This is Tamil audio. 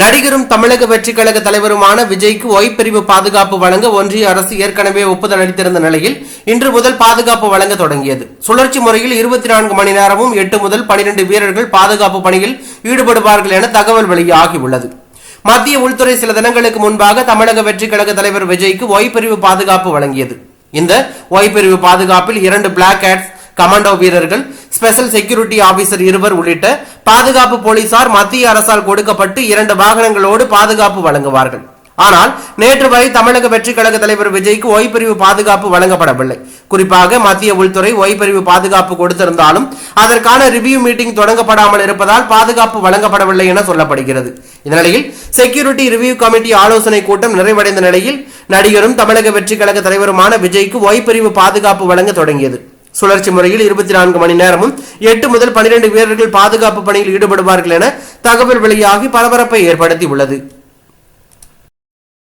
நடிகரும் தமிழக வெற்றிக் கழக தலைவருமான விஜய்க்கு ஒய் பிரிவு பாதுகாப்பு வழங்க ஒன்றிய அரசு ஏற்கனவே ஒப்புதல் அளித்திருந்த நிலையில் இன்று முதல் பாதுகாப்பு வழங்க தொடங்கியது. சுழற்சி முறையில் இருபத்தி நான்கு மணி நேரமும் எட்டு முதல் பனிரெண்டு வீரர்கள் பாதுகாப்பு பணியில் ஈடுபடுவார்கள் என தகவல் வெளியாகியுள்ளது. மத்திய உள்துறை சில தினங்களுக்கு முன்பாக தமிழக வெற்றிக் கழக தலைவர் விஜய்க்கு ஒய் பிரிவு பாதுகாப்பு வழங்கியது. இந்த ஒய் பிரிவு பாதுகாப்பில் இரண்டு பிளாக் ஹேட்ஸ் கமாண்டோ வீரர்கள் ஸ்பெஷல் செக்யூரிட்டி ஆபீசர் இருவர் உள்ளிட்ட பாதுகாப்பு போலீசார் மத்திய அரசால் கொடுக்கப்பட்டு இரண்டு வாகனங்களோடு பாதுகாப்பு வழங்குவார்கள். ஆனால் நேற்று வரை தமிழக வெற்றிக் கழக தலைவர் விஜய்க்கு ஓய்பிரிவு பாதுகாப்பு வழங்கப்படவில்லை. குறிப்பாக மத்திய உள்துறை ஓய்பிரிவு பாதுகாப்பு கொடுத்திருந்தாலும் அதற்கான ரிவ்யூ மீட்டிங் தொடங்கப்படாமல் இருப்பதால் பாதுகாப்பு வழங்கப்படவில்லை என சொல்லப்படுகிறது. இந்த நிலையில் செக்யூரிட்டி ரிவ்யூ கமிட்டி ஆலோசனை கூட்டம் நிறைவடைந்த நிலையில் நடிகரும் தமிழக வெற்றிக் கழக தலைவருமான விஜய்க்கு ஓய்பிரிவு பாதுகாப்பு வழங்க தொடங்கியது. சுழற்சி முறையில் இருபத்தி நான்கு மணி நேரமும் எட்டு முதல் பனிரெண்டு வீரர்கள் பாதுகாப்பு பணியில் ஈடுபடுவார்கள் என தகவல் வெளியாகி பரபரப்பை ஏற்படுத்தி உள்ளது